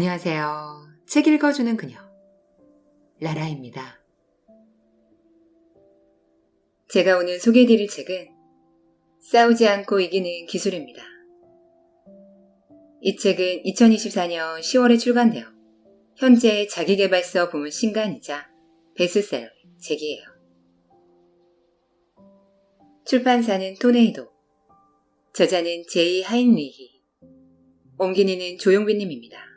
안녕하세요. 책 읽어주는 그녀. 라라입니다. 제가 오늘 소개해드릴 책은 싸우지 않고 이기는 기술입니다. 이 책은 2024년 10월에 출간되어 현재 자기개발서 부문 신간이자 베스트셀러 책이에요. 출판사는 토네이도, 저자는 제이 하인리히, 옮기니는 조용빈님입니다.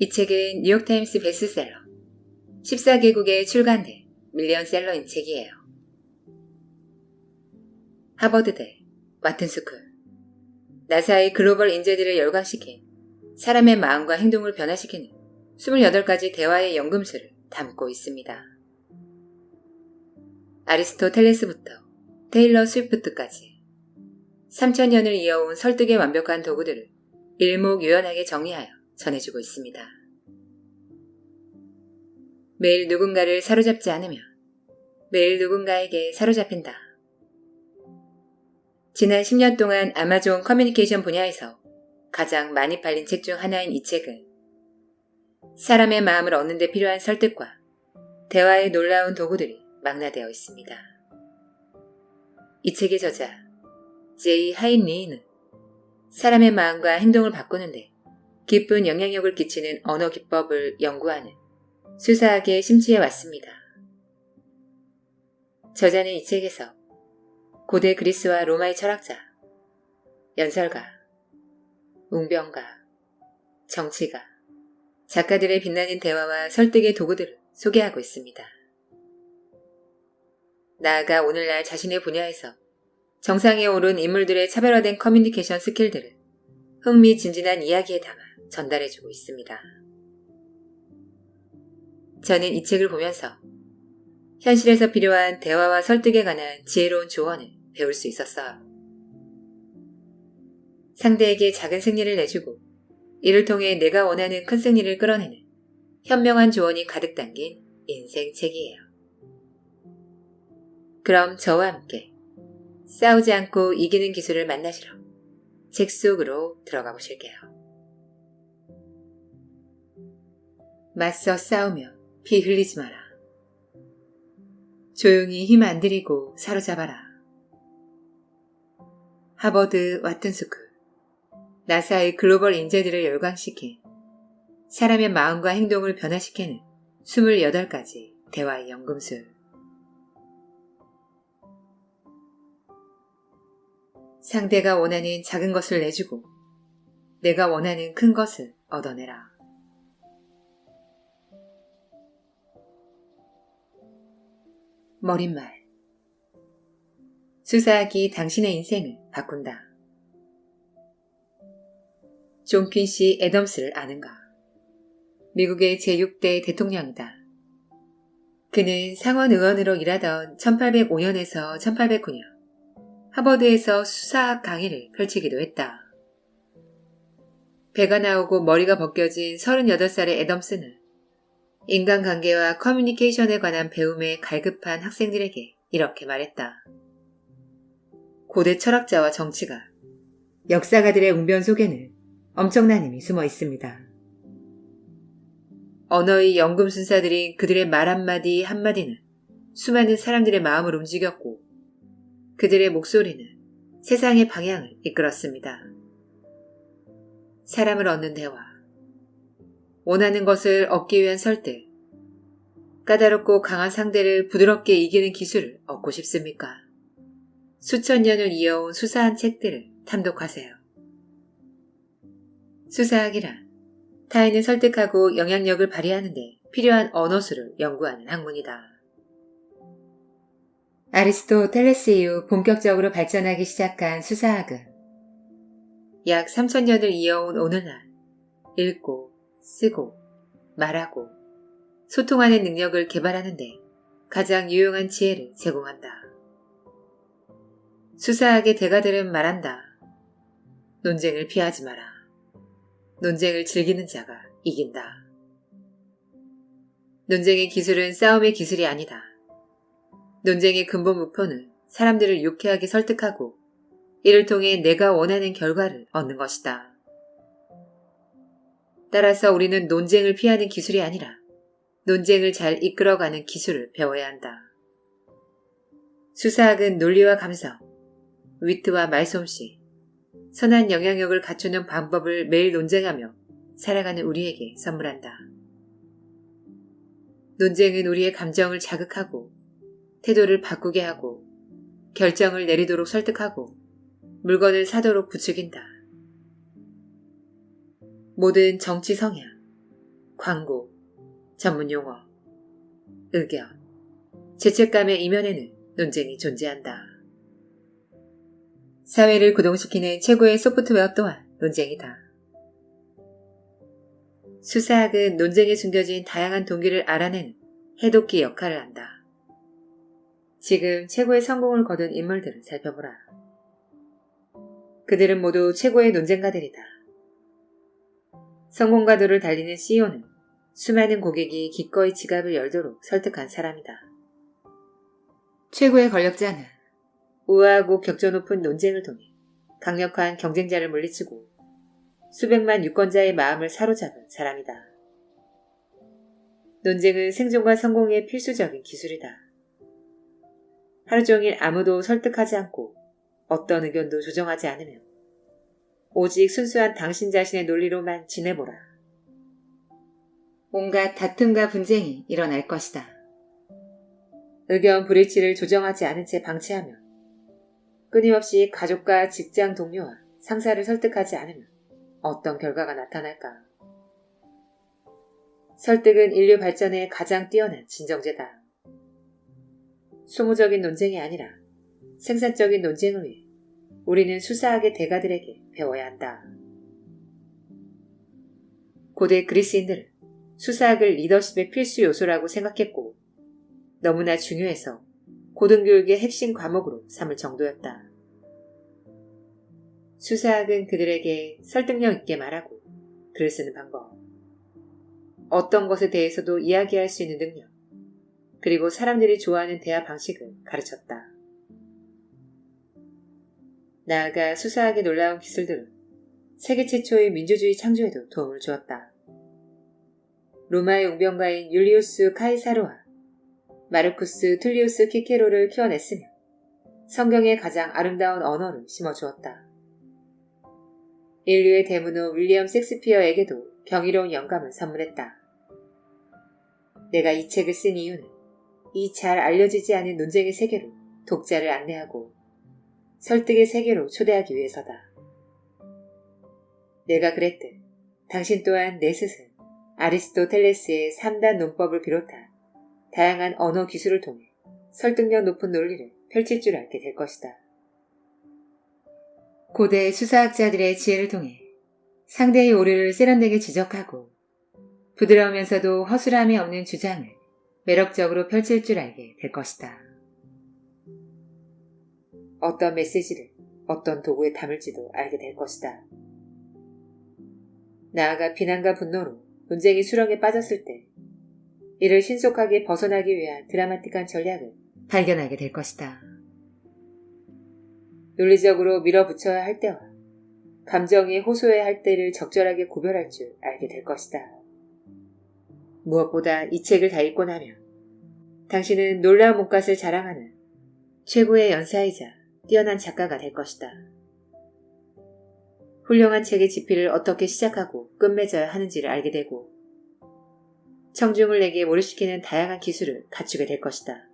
이 책은 뉴욕타임스 베스트셀러, 14개국에 출간된 밀리언셀러인 책이에요. 하버드대, 와튼스쿨, 나사의 글로벌 인재들을 열광시킨 사람의 마음과 행동을 변화시키는 28가지 대화의 연금술을 담고 있습니다. 아리스토텔레스부터 테일러 스위프트까지 3천년을 이어온 설득의 완벽한 도구들을 일목요연하게 정리하여 전해주고 있습니다. 매일 누군가를 사로잡지 않으면 매일 누군가에게 사로잡힌다. 지난 10년 동안 아마존 커뮤니케이션 분야에서 가장 많이 팔린 책 중 하나인 이 책은 사람의 마음을 얻는 데 필요한 설득과 대화의 놀라운 도구들이 망라되어 있습니다. 이 책의 저자 제이 하인 리는 사람의 마음과 행동을 바꾸는데 깊은 영향력을 끼치는 언어 기법을 연구하는 수사학에 심취해 왔습니다. 저자는 이 책에서 고대 그리스와 로마의 철학자, 연설가, 웅변가, 정치가, 작가들의 빛나는 대화와 설득의 도구들을 소개하고 있습니다. 나아가 오늘날 자신의 분야에서 정상에 오른 인물들의 차별화된 커뮤니케이션 스킬들을 흥미진진한 이야기에 담아 전달해주고 있습니다. 저는 이 책을 보면서 현실에서 필요한 대화와 설득에 관한 지혜로운 조언을 배울 수 있었어요. 상대에게 작은 승리를 내주고 이를 통해 내가 원하는 큰 승리를 끌어내는 현명한 조언이 가득 담긴 인생 책이에요. 그럼 저와 함께 싸우지 않고 이기는 기술을 만나시러 책 속으로 들어가 보실게요. 맞서 싸우며 피 흘리지 마라. 조용히 힘 안 들이고 사로잡아라. 하버드 와튼스쿨 나사의 글로벌 인재들을 열광시킨 사람의 마음과 행동을 변화시키는 28가지 대화의 연금술 상대가 원하는 작은 것을 내주고 내가 원하는 큰 것을 얻어내라. 머릿말 수사하기 당신의 인생을 바꾼다. 존 퀸시 애덤스를 아는가? 미국의 제6대 대통령이다. 그는 상원 의원으로 일하던 1805년에서 1809년 하버드에서 수사학 강의를 펼치기도 했다. 배가 나오고 머리가 벗겨진 38살의 애덤스는 인간관계와 커뮤니케이션에 관한 배움에 갈급한 학생들에게 이렇게 말했다. 고대 철학자와 정치가 역사가들의 웅변 속에는 엄청난 힘이 숨어 있습니다. 언어의 연금순사들인 그들의 말 한마디 한마디는 수많은 사람들의 마음을 움직였고 그들의 목소리는 세상의 방향을 이끌었습니다. 사람을 얻는 대화, 원하는 것을 얻기 위한 설득, 까다롭고 강한 상대를 부드럽게 이기는 기술을 얻고 싶습니까? 수천 년을 이어온 수사한 책들을 탐독하세요. 수사학이란 타인을 설득하고 영향력을 발휘하는데 필요한 언어수를 연구하는 학문이다. 아리스토텔레스 이후 본격적으로 발전하기 시작한 수사학은 약 3천년을 이어온 오늘날 읽고, 쓰고, 말하고, 소통하는 능력을 개발하는데 가장 유용한 지혜를 제공한다. 수사학의 대가들은 말한다. 논쟁을 피하지 마라. 논쟁을 즐기는 자가 이긴다. 논쟁의 기술은 싸움의 기술이 아니다. 논쟁의 근본 목표는 사람들을 유쾌하게 설득하고 이를 통해 내가 원하는 결과를 얻는 것이다. 따라서 우리는 논쟁을 피하는 기술이 아니라 논쟁을 잘 이끌어가는 기술을 배워야 한다. 수사학은 논리와 감성, 위트와 말솜씨, 선한 영향력을 갖추는 방법을 매일 논쟁하며 살아가는 우리에게 선물한다. 논쟁은 우리의 감정을 자극하고 태도를 바꾸게 하고 결정을 내리도록 설득하고 물건을 사도록 부추긴다. 모든 정치 성향, 광고, 전문 용어, 의견, 죄책감의 이면에는 논쟁이 존재한다. 사회를 구동시키는 최고의 소프트웨어 또한 논쟁이다. 수사학은 논쟁에 숨겨진 다양한 동기를 알아내는 해독기 역할을 한다. 지금 최고의 성공을 거둔 인물들을 살펴보라. 그들은 모두 최고의 논쟁가들이다. 성공가도를 달리는 CEO는 수많은 고객이 기꺼이 지갑을 열도록 설득한 사람이다. 최고의 권력자는 우아하고 격조 높은 논쟁을 통해 강력한 경쟁자를 물리치고 수백만 유권자의 마음을 사로잡은 사람이다. 논쟁은 생존과 성공의 필수적인 기술이다. 하루 종일 아무도 설득하지 않고 어떤 의견도 조정하지 않으며 오직 순수한 당신 자신의 논리로만 지내보라. 온갖 다툼과 분쟁이 일어날 것이다. 의견 불일치를 조정하지 않은 채 방치하며 끊임없이 가족과 직장 동료와 상사를 설득하지 않으면 어떤 결과가 나타날까? 설득은 인류 발전의 가장 뛰어난 진정제다. 소모적인 논쟁이 아니라 생산적인 논쟁을 위해 우리는 수사학의 대가들에게 배워야 한다. 고대 그리스인들은 수사학을 리더십의 필수 요소라고 생각했고 너무나 중요해서 고등교육의 핵심 과목으로 삼을 정도였다. 수사학은 그들에게 설득력 있게 말하고 글을 쓰는 방법, 어떤 것에 대해서도 이야기할 수 있는 능력, 그리고 사람들이 좋아하는 대화 방식을 가르쳤다. 나아가 수사학의 놀라운 기술들은 세계 최초의 민주주의 창조에도 도움을 주었다. 로마의 웅변가인 율리우스 카이사로와 마르쿠스 툴리우스 키케로를 키워냈으며 성경의 가장 아름다운 언어를 심어주었다. 인류의 대문호 윌리엄 섹스피어에게도 경이로운 영감을 선물했다. 내가 이 책을 쓴 이유는 이 잘 알려지지 않은 논쟁의 세계로 독자를 안내하고 설득의 세계로 초대하기 위해서다. 내가 그랬듯 당신 또한 내 스승 아리스토텔레스의 3단 논법을 비롯한 다양한 언어 기술을 통해 설득력 높은 논리를 펼칠 줄 알게 될 것이다. 고대 수사학자들의 지혜를 통해 상대의 오류를 세련되게 지적하고 부드러우면서도 허술함이 없는 주장을 매력적으로 펼칠 줄 알게 될 것이다. 어떤 메시지를 어떤 도구에 담을지도 알게 될 것이다. 나아가 비난과 분노로 논쟁이 수렁에 빠졌을 때 이를 신속하게 벗어나기 위한 드라마틱한 전략을 발견하게 될 것이다. 논리적으로 밀어붙여야 할 때와 감정이 호소해야 할 때를 적절하게 구별할 줄 알게 될 것이다. 무엇보다 이 책을 다 읽고 나면 당신은 놀라운 몸값을 자랑하는 최고의 연사이자 뛰어난 작가가 될 것이다. 훌륭한 책의 지필을 어떻게 시작하고 끝맺어야 하는지를 알게 되고 청중을 내게 몰입시키는 다양한 기술을 갖추게 될 것이다.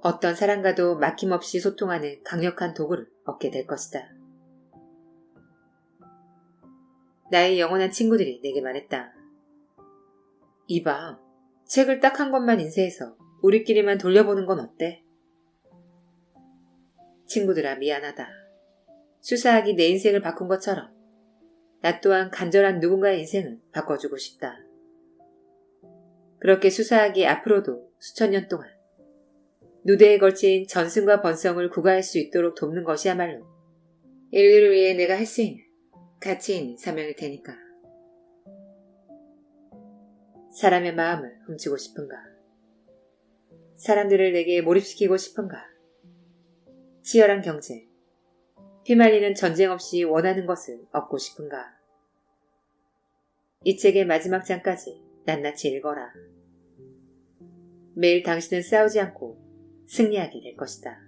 어떤 사람과도 막힘없이 소통하는 강력한 도구를 얻게 될 것이다. 나의 영원한 친구들이 내게 말했다. 이봐, 책을 딱 한 권만 인쇄해서 우리끼리만 돌려보는 건 어때? 친구들아 미안하다. 수사학이 내 인생을 바꾼 것처럼 나 또한 간절한 누군가의 인생을 바꿔주고 싶다. 그렇게 수사학이 앞으로도 수천 년 동안 누대에 걸친 전승과 번성을 구가할 수 있도록 돕는 것이야말로 인류를 위해 내가 할 수 있는 가치 있는 사명일 테니까. 사람의 마음을 훔치고 싶은가? 사람들을 내게 몰입시키고 싶은가? 치열한 경제, 휘말리는 전쟁 없이 원하는 것을 얻고 싶은가? 이 책의 마지막 장까지 낱낱이 읽어라. 매일 당신은 싸우지 않고 승리하게 될 것이다.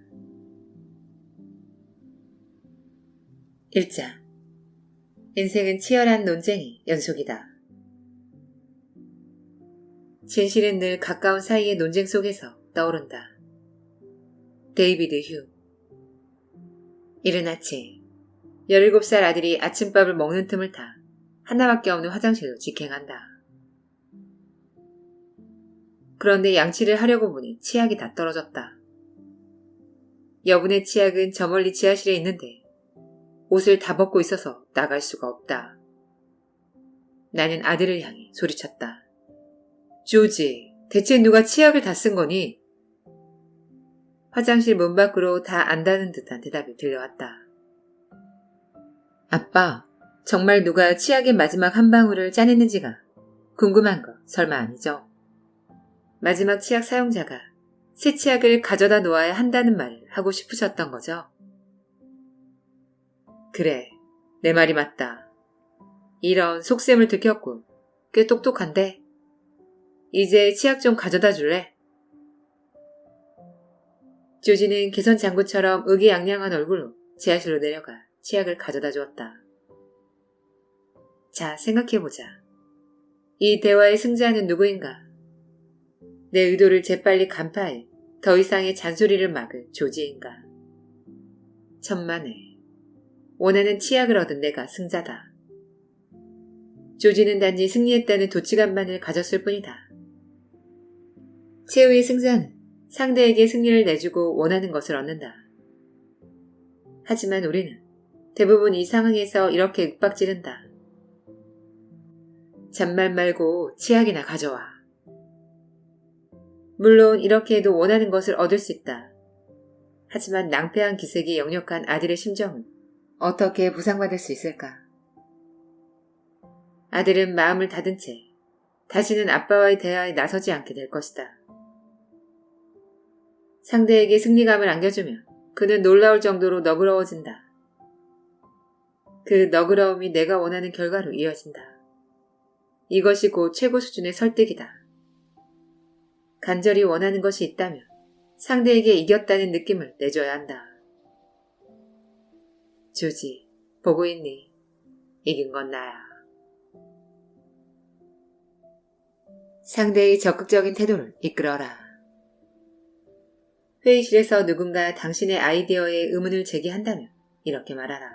1자 인생은 치열한 논쟁의 연속이다. 진실은 늘 가까운 사이의 논쟁 속에서 떠오른다. 데이비드 휴 이른 아침 17살 아들이 아침밥을 먹는 틈을 타 하나밖에 없는 화장실로 직행한다. 그런데 양치를 하려고 보니 치약이 다 떨어졌다. 여분의 치약은 저 멀리 지하실에 있는데 옷을 다 벗고 있어서 나갈 수가 없다. 나는 아들을 향해 소리쳤다. 조지, 대체 누가 치약을 다 쓴 거니? 화장실 문 밖으로 다 안다는 듯한 대답이 들려왔다. 아빠, 정말 누가 치약의 마지막 한 방울을 짜냈는지가 궁금한 거 설마 아니죠? 마지막 치약 사용자가 새 치약을 가져다 놓아야 한다는 말을 하고 싶으셨던 거죠? 그래, 내 말이 맞다. 이런 속셈을 들켰군. 꽤 똑똑한데? 이제 치약 좀 가져다 줄래? 조지는 개선 장구처럼 의기양양한 얼굴로 지하실로 내려가 치약을 가져다 주었다. 자, 생각해보자. 이 대화의 승자는 누구인가? 내 의도를 재빨리 간파해 더 이상의 잔소리를 막을 조지인가? 천만에. 원하는 치약을 얻은 내가 승자다. 조지는 단지 승리했다는 도치감만을 가졌을 뿐이다. 최후의 승자는 상대에게 승리를 내주고 원하는 것을 얻는다. 하지만 우리는 대부분 이 상황에서 이렇게 윽박지른다. 잔말 말고 치약이나 가져와. 물론 이렇게 해도 원하는 것을 얻을 수 있다. 하지만 낭패한 기색이 역력한 아들의 심정은 어떻게 보상받을 수 있을까? 아들은 마음을 닫은 채 다시는 아빠와의 대화에 나서지 않게 될 것이다. 상대에게 승리감을 안겨주면 그는 놀라울 정도로 너그러워진다. 그 너그러움이 내가 원하는 결과로 이어진다. 이것이 곧 최고 수준의 설득이다. 간절히 원하는 것이 있다면 상대에게 이겼다는 느낌을 내줘야 한다. 주지, 보고 있니? 이긴 건 나야. 상대의 적극적인 태도를 이끌어라. 회의실에서 누군가 당신의 아이디어에 의문을 제기한다면 이렇게 말하라.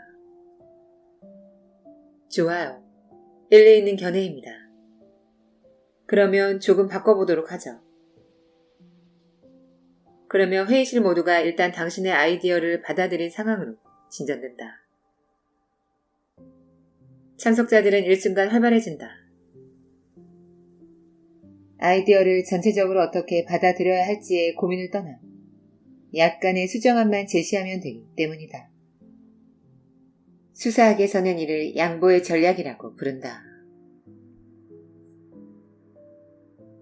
좋아요. 일리 있는 견해입니다. 그러면 조금 바꿔보도록 하죠. 그러면 회의실 모두가 일단 당신의 아이디어를 받아들인 상황으로 진전된다. 참석자들은 일순간 활발해진다. 아이디어를 전체적으로 어떻게 받아들여야 할지에 고민을 떠나 약간의 수정안만 제시하면 되기 때문이다. 수사학에서는 이를 양보의 전략이라고 부른다.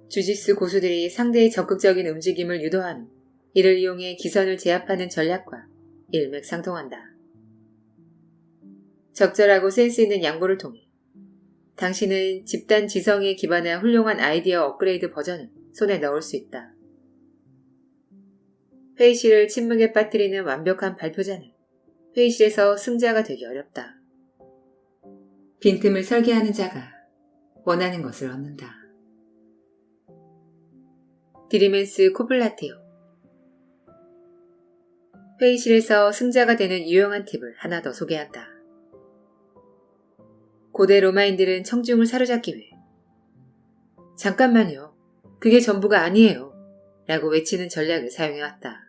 주짓수 고수들이 상대의 적극적인 움직임을 유도하는 이를 이용해 기선을 제압하는 전략과 일맥상통한다. 적절하고 센스 있는 양보를 통해 당신은 집단 지성에 기반한 훌륭한 아이디어 업그레이드 버전을 손에 넣을 수 있다. 회의실을 침묵에 빠뜨리는 완벽한 발표자는 회의실에서 승자가 되기 어렵다. 빈틈을 설계하는 자가 원하는 것을 얻는다. 디리멘스 코플라티오 회의실에서 승자가 되는 유용한 팁을 하나 더 소개한다. 고대 로마인들은 청중을 사로잡기 위해 잠깐만요. 그게 전부가 아니에요. 라고 외치는 전략을 사용해왔다.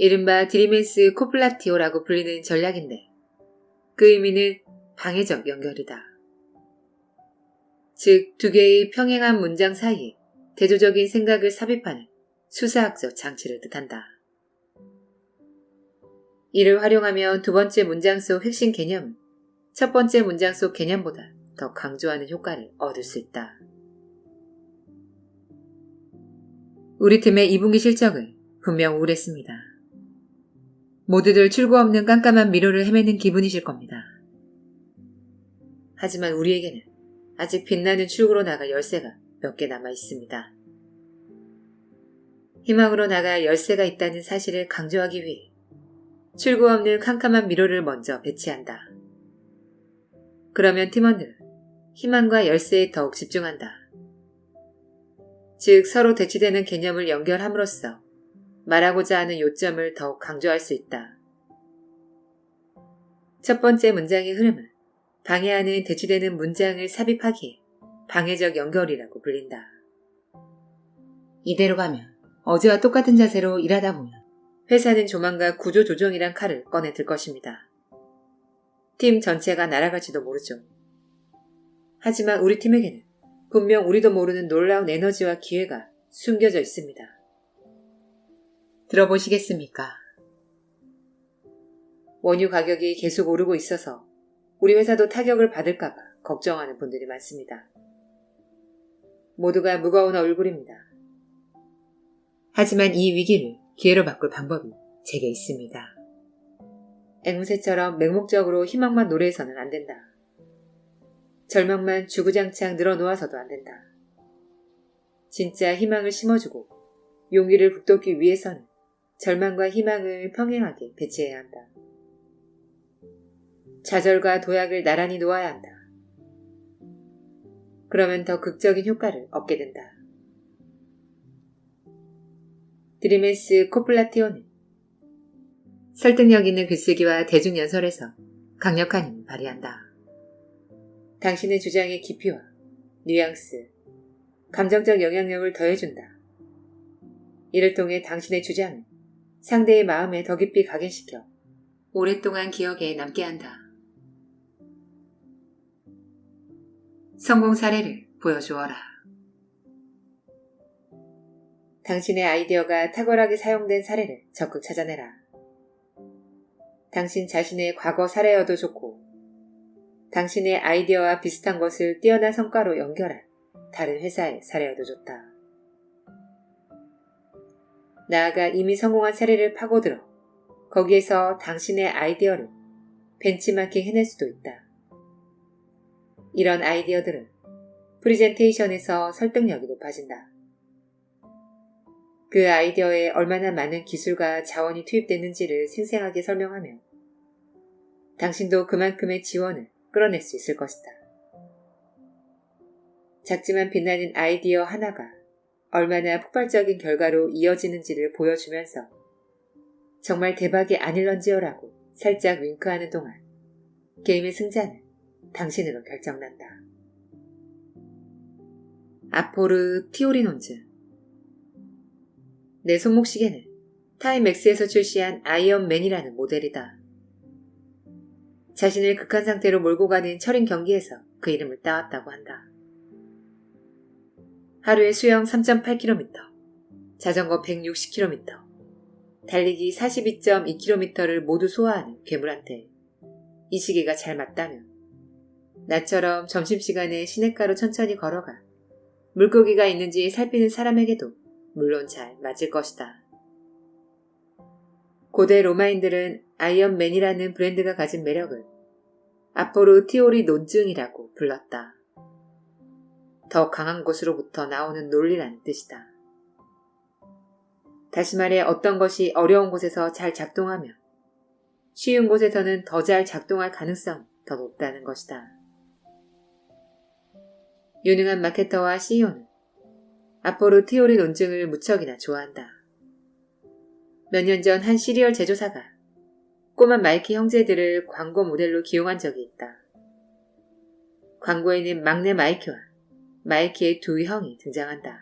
이른바 디리멘스 코플라티오라고 불리는 전략인데 그 의미는 방해적 연결이다. 즉, 두 개의 평행한 문장 사이에 대조적인 생각을 삽입하는 수사학적 장치를 뜻한다. 이를 활용하면 두 번째 문장 속 핵심 개념은 첫 번째 문장 속 개념보다 더 강조하는 효과를 얻을 수 있다. 우리 팀의 2분기 실적은 분명 우울했습니다. 모두들 출구 없는 깜깜한 미로를 헤매는 기분이실 겁니다. 하지만 우리에게는 아직 빛나는 출구로 나갈 열쇠가 몇 개 남아 있습니다. 희망으로 나갈 열쇠가 있다는 사실을 강조하기 위해 출구 없는 캄캄한 미로를 먼저 배치한다. 그러면 팀원들은 희망과 열쇠에 더욱 집중한다. 즉 서로 대치되는 개념을 연결함으로써 말하고자 하는 요점을 더욱 강조할 수 있다. 첫 번째 문장의 흐름은 방해하는 대치되는 문장을 삽입하기에 방해적 연결이라고 불린다. 이대로 가면 어제와 똑같은 자세로 일하다 보면 회사는 조만간 구조 조정이란 칼을 꺼내 들 것입니다. 팀 전체가 날아갈지도 모르죠. 하지만 우리 팀에게는 분명 우리도 모르는 놀라운 에너지와 기회가 숨겨져 있습니다. 들어보시겠습니까? 원유 가격이 계속 오르고 있어서 우리 회사도 타격을 받을까봐 걱정하는 분들이 많습니다. 모두가 무거운 얼굴입니다. 하지만 이 위기를 기회로 바꿀 방법이 제게 있습니다. 앵무새처럼 맹목적으로 희망만 노래해서는 안 된다. 절망만 주구장창 늘어놓아서도 안 된다. 진짜 희망을 심어주고 용기를 북돋기 위해서는 절망과 희망을 평행하게 배치해야 한다. 좌절과 도약을 나란히 놓아야 한다. 그러면 더 극적인 효과를 얻게 된다. 드리메스 코플라티오는 설득력 있는 글쓰기와 대중연설에서 강력한 힘을 발휘한다. 당신의 주장의 깊이와 뉘앙스, 감정적 영향력을 더해준다. 이를 통해 당신의 주장을 상대의 마음에 더 깊이 각인시켜 오랫동안 기억에 남게 한다. 성공 사례를 보여주어라. 당신의 아이디어가 탁월하게 사용된 사례를 적극 찾아내라. 당신 자신의 과거 사례여도 좋고, 당신의 아이디어와 비슷한 것을 뛰어난 성과로 연결한 다른 회사의 사례여도 좋다. 나아가 이미 성공한 사례를 파고들어 거기에서 당신의 아이디어를 벤치마킹 해낼 수도 있다. 이런 아이디어들은 프리젠테이션에서 설득력이 높아진다. 그 아이디어에 얼마나 많은 기술과 자원이 투입됐는지를 생생하게 설명하며 당신도 그만큼의 지원을 끌어낼 수 있을 것이다. 작지만 빛나는 아이디어 하나가 얼마나 폭발적인 결과로 이어지는지를 보여주면서 정말 대박이 아닐런지요라고 살짝 윙크하는 동안 게임의 승자는 당신으로 결정난다. 아포르 티오리논즈 내 손목시계는 타임맥스에서 출시한 아이언맨이라는 모델이다. 자신을 극한 상태로 몰고 가는 철인 경기에서 그 이름을 따왔다고 한다. 하루에 수영 3.8km, 자전거 160km, 달리기 42.2km를 모두 소화하는 괴물한테 이 시계가 잘 맞다면 나처럼 점심시간에 시냇가로 천천히 걸어가 물고기가 있는지 살피는 사람에게도 물론 잘 맞을 것이다. 고대 로마인들은 아이언맨이라는 브랜드가 가진 매력을 아포로 티오리 논증이라고 불렀다. 더 강한 곳으로부터 나오는 논리라는 뜻이다. 다시 말해 어떤 것이 어려운 곳에서 잘 작동하면 쉬운 곳에서는 더 잘 작동할 가능성이 더 높다는 것이다. 유능한 마케터와 CEO는 아포로 티오리 논증을 무척이나 좋아한다. 몇 년 전 한 시리얼 제조사가 꼬마 마이키 형제들을 광고 모델로 기용한 적이 있다. 광고에는 막내 마이키와 마이키의 두 형이 등장한다.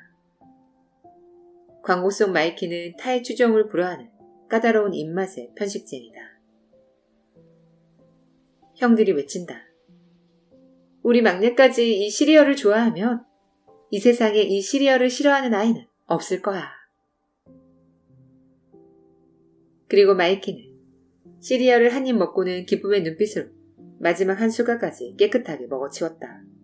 광고 속 마이키는 타의 추종을 불허하는 까다로운 입맛의 편식쟁이다. 형들이 외친다. 우리 막내까지 이 시리얼을 좋아하면 이 세상에 이 시리얼을 싫어하는 아이는 없을 거야. 그리고 마이키는 시리얼을 한 입 먹고는 기쁨의 눈빛으로 마지막 한 수가까지 깨끗하게 먹어치웠다.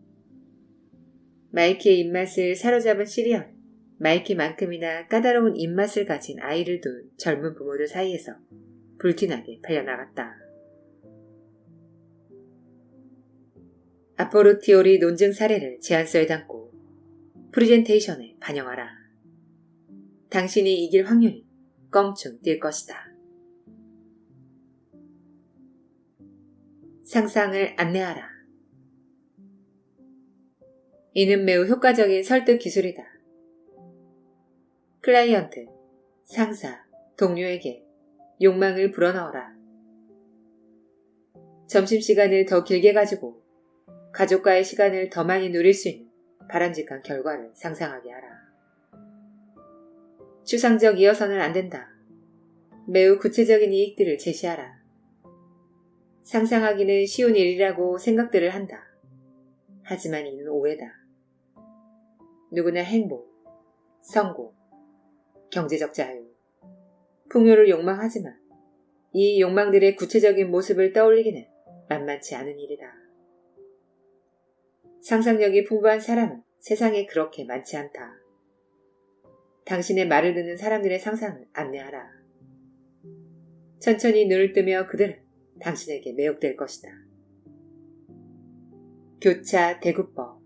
마이키의 입맛을 사로잡은 시리얼. 마이키만큼이나 까다로운 입맛을 가진 아이를 둔 젊은 부모들 사이에서 불티나게 팔려나갔다. 아포로 티오리 논증 사례를 제안서에 담고 프리젠테이션에 반영하라. 당신이 이길 확률이 껑충 뛸 것이다. 상상을 안내하라. 이는 매우 효과적인 설득 기술이다. 클라이언트, 상사, 동료에게 욕망을 불어넣어라. 점심시간을 더 길게 가지고 가족과의 시간을 더 많이 누릴 수 있는 바람직한 결과를 상상하게 하라. 추상적이어서는 안 된다. 매우 구체적인 이익들을 제시하라. 상상하기는 쉬운 일이라고 생각들을 한다. 하지만 이는 오해다. 누구나 행복, 성공, 경제적 자유, 풍요를 욕망하지만 이 욕망들의 구체적인 모습을 떠올리기는 만만치 않은 일이다. 상상력이 풍부한 사람은 세상에 그렇게 많지 않다. 당신의 말을 듣는 사람들의 상상을 안내하라. 천천히 눈을 뜨며 그들은 당신에게 매혹될 것이다. 교차 대구법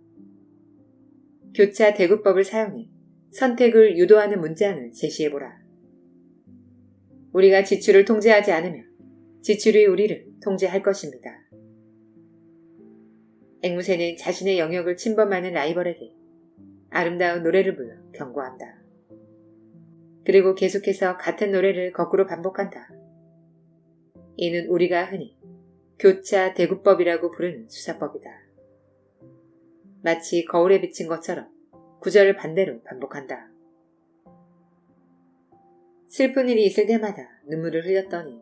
교차 대구법을 사용해 선택을 유도하는 문장을 제시해보라. 우리가 지출을 통제하지 않으면 지출이 우리를 통제할 것입니다. 앵무새는 자신의 영역을 침범하는 라이벌에게 아름다운 노래를 불러 경고한다. 그리고 계속해서 같은 노래를 거꾸로 반복한다. 이는 우리가 흔히 교차 대구법이라고 부르는 수사법이다. 마치 거울에 비친 것처럼 구절을 반대로 반복한다. 슬픈 일이 있을 때마다 눈물을 흘렸더니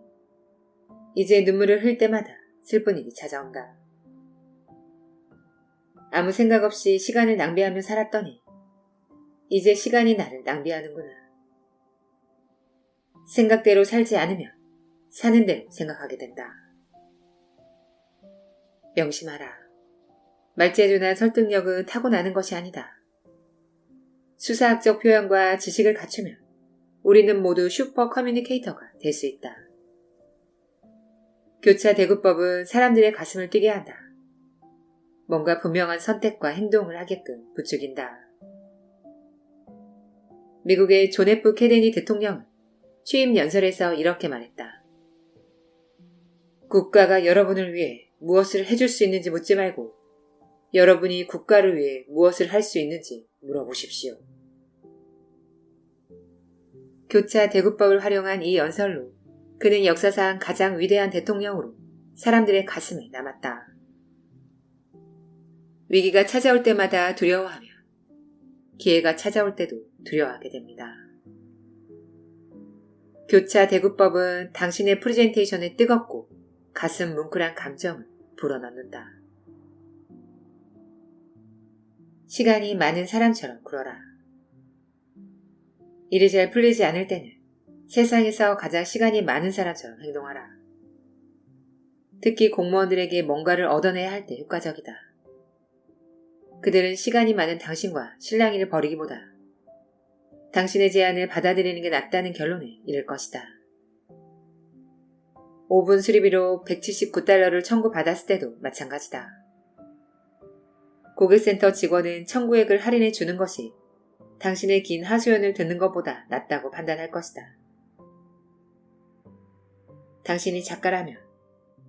이제 눈물을 흘 때마다 슬픈 일이 찾아온다. 아무 생각 없이 시간을 낭비하며 살았더니 이제 시간이 나를 낭비하는구나. 생각대로 살지 않으면 사는 대로 생각하게 된다. 명심하라. 말재주나 설득력은 타고나는 것이 아니다. 수사학적 표현과 지식을 갖추면 우리는 모두 슈퍼 커뮤니케이터가 될 수 있다. 교차 대구법은 사람들의 가슴을 뛰게 한다. 뭔가 분명한 선택과 행동을 하게끔 부추긴다. 미국의 존 F 케네디 대통령은 취임 연설에서 이렇게 말했다. 국가가 여러분을 위해 무엇을 해줄 수 있는지 묻지 말고 여러분이 국가를 위해 무엇을 할 수 있는지 물어보십시오. 교차 대구법을 활용한 이 연설로 그는 역사상 가장 위대한 대통령으로 사람들의 가슴에 남았다. 위기가 찾아올 때마다 두려워하며 기회가 찾아올 때도 두려워하게 됩니다. 교차 대구법은 당신의 프레젠테이션에 뜨겁고 가슴 뭉클한 감정을 불어넣는다. 시간이 많은 사람처럼 굴어라. 일이 잘 풀리지 않을 때는 세상에서 가장 시간이 많은 사람처럼 행동하라. 특히 공무원들에게 뭔가를 얻어내야 할 때 효과적이다. 그들은 시간이 많은 당신과 실랑이를 벌이기보다 당신의 제안을 받아들이는 게 낫다는 결론에 이를 것이다. 5분 수리비로 179달러를 청구받았을 때도 마찬가지다. 고객센터 직원은 청구액을 할인해 주는 것이 당신의 긴 하소연을 듣는 것보다 낫다고 판단할 것이다. 당신이 작가라면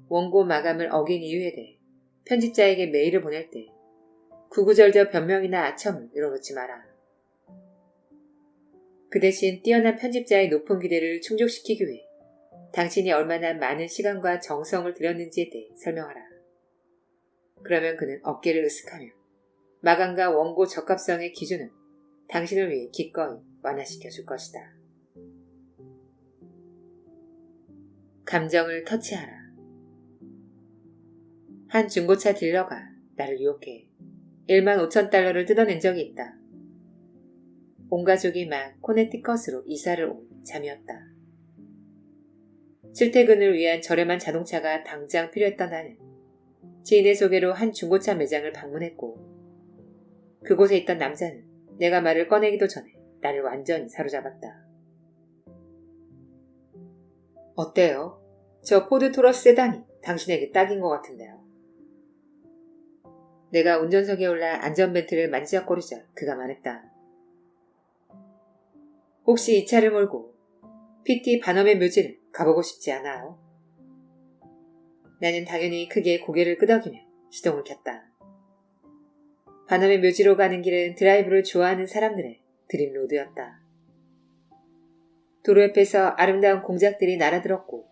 원고 마감을 어긴 이유에 대해 편집자에게 메일을 보낼 때 구구절절 변명이나 아첨을 늘어놓지 마라. 그 대신 뛰어난 편집자의 높은 기대를 충족시키기 위해 당신이 얼마나 많은 시간과 정성을 들였는지에 대해 설명하라. 그러면 그는 어깨를 으쓱하며 마감과 원고 적합성의 기준은 당신을 위해 기꺼이 완화시켜 줄 것이다. 감정을 터치하라. 한 중고차 딜러가 나를 유혹해 1만 5천 달러를 뜯어낸 적이 있다. 온 가족이 막 코네티컷으로 이사를 온 잠이었다. 출퇴근을 위한 저렴한 자동차가 당장 필요했던 나는 지인의 소개로 한 중고차 매장을 방문했고 그곳에 있던 남자는 내가 말을 꺼내기도 전에 나를 완전히 사로잡았다. 어때요? 저 포드 토러스 세단이 당신에게 딱인 것 같은데요. 내가 운전석에 올라 안전벨트를 만지작거리자 그가 말했다. 혹시 이 차를 몰고 PT 반엄의 묘지를 가보고 싶지 않아요? 나는 당연히 크게 고개를 끄덕이며 시동을 켰다. 반엄의 묘지로 가는 길은 드라이브를 좋아하는 사람들의 드림로드였다. 도로 옆에서 아름다운 공작들이 날아들었고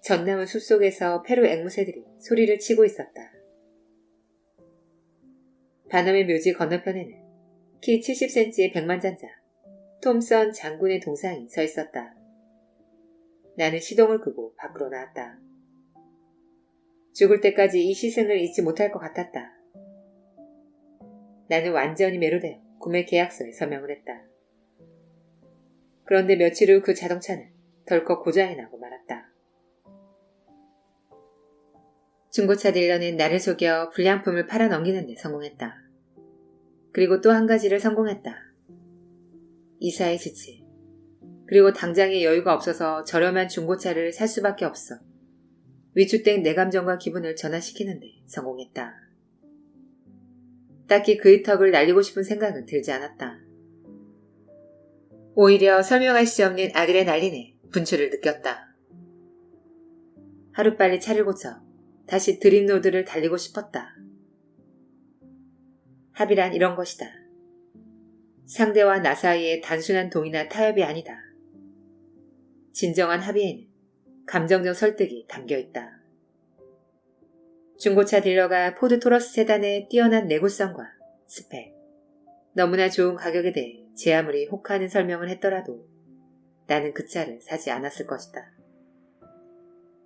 전나무 숲속에서 페루 앵무새들이 소리를 치고 있었다. 반엄의 묘지 건너편에는 키 70cm의 백만장자 톰선 장군의 동상이 서 있었다. 나는 시동을 끄고 밖으로 나왔다. 죽을 때까지 이 시승을 잊지 못할 것 같았다. 나는 완전히 매료되어 구매 계약서에 서명을 했다. 그런데 며칠 후 그 자동차는 덜컥 고장이 나고 말았다. 중고차 딜러는 나를 속여 불량품을 팔아 넘기는 데 성공했다. 그리고 또 한 가지를 성공했다. 이사의 지치. 그리고 당장에 여유가 없어서 저렴한 중고차를 살 수밖에 없어. 위축된 내 감정과 기분을 전환시키는데 성공했다. 딱히 그의 턱을 날리고 싶은 생각은 들지 않았다. 오히려 설명할 수 없는 아드레날린에 분출을 느꼈다. 하루빨리 차를 고쳐 다시 드림로드를 달리고 싶었다. 합의란 이런 것이다. 상대와 나 사이의 단순한 동의나 타협이 아니다. 진정한 합의에는 감정적 설득이 담겨 있다. 중고차 딜러가 포드 토러스 세단의 뛰어난 내구성과 스펙, 너무나 좋은 가격에 대해 제 아무리 혹하는 설명을 했더라도 나는 그 차를 사지 않았을 것이다.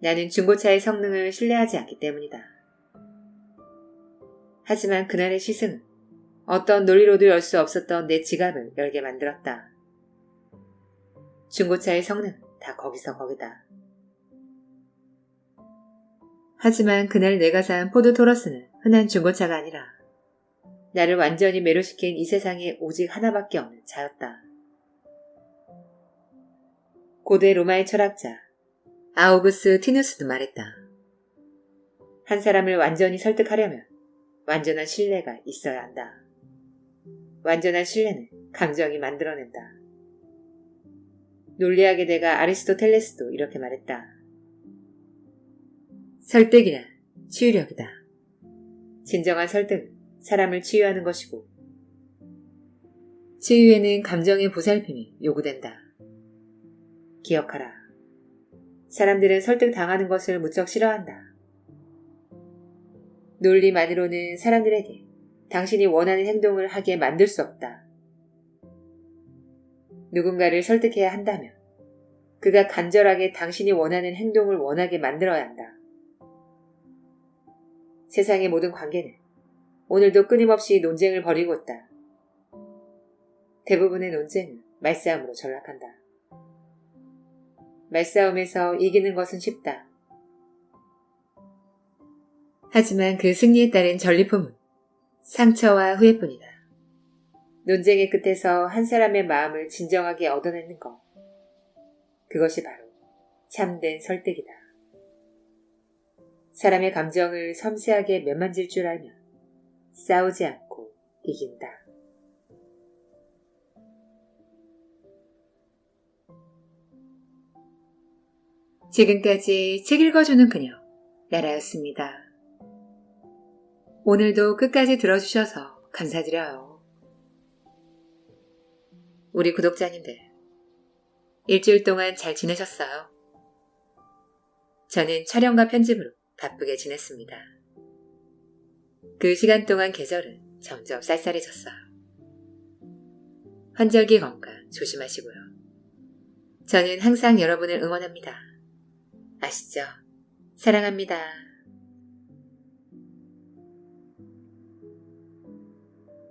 나는 중고차의 성능을 신뢰하지 않기 때문이다. 하지만 그날의 시승은 어떤 논리로도 열 수 없었던 내 지갑을 열게 만들었다. 중고차의 성능은 다 거기서 거기다. 하지만 그날 내가 산 포드 토러스는 흔한 중고차가 아니라 나를 완전히 매료시킨 이 세상에 오직 하나밖에 없는 차였다. 고대 로마의 철학자 아우구스 티누스도 말했다. 한 사람을 완전히 설득하려면 완전한 신뢰가 있어야 한다. 완전한 신뢰는 감정이 만들어낸다. 논리학의 대가 아리스토텔레스도 이렇게 말했다. 설득이란 치유력이다. 진정한 설득은 사람을 치유하는 것이고 치유에는 감정의 보살핌이 요구된다. 기억하라. 사람들은 설득당하는 것을 무척 싫어한다. 논리만으로는 사람들에게 당신이 원하는 행동을 하게 만들 수 없다. 누군가를 설득해야 한다면 그가 간절하게 당신이 원하는 행동을 원하게 만들어야 한다. 세상의 모든 관계는 오늘도 끊임없이 논쟁을 벌이고 있다. 대부분의 논쟁은 말싸움으로 전락한다. 말싸움에서 이기는 것은 쉽다. 하지만 그 승리에 따른 전리품은 상처와 후회뿐이다. 논쟁의 끝에서 한 사람의 마음을 진정하게 얻어내는 것. 그것이 바로 참된 설득이다. 사람의 감정을 섬세하게 매만질 줄 알면 싸우지 않고 이긴다. 지금까지 책 읽어주는 그녀, 나라였습니다. 오늘도 끝까지 들어주셔서 감사드려요. 우리 구독자님들, 일주일 동안 잘 지내셨어요? 저는 촬영과 편집으로 바쁘게 지냈습니다. 그 시간 동안 계절은 점점 쌀쌀해졌어요. 환절기 건강 조심하시고요. 저는 항상 여러분을 응원합니다. 아시죠? 사랑합니다.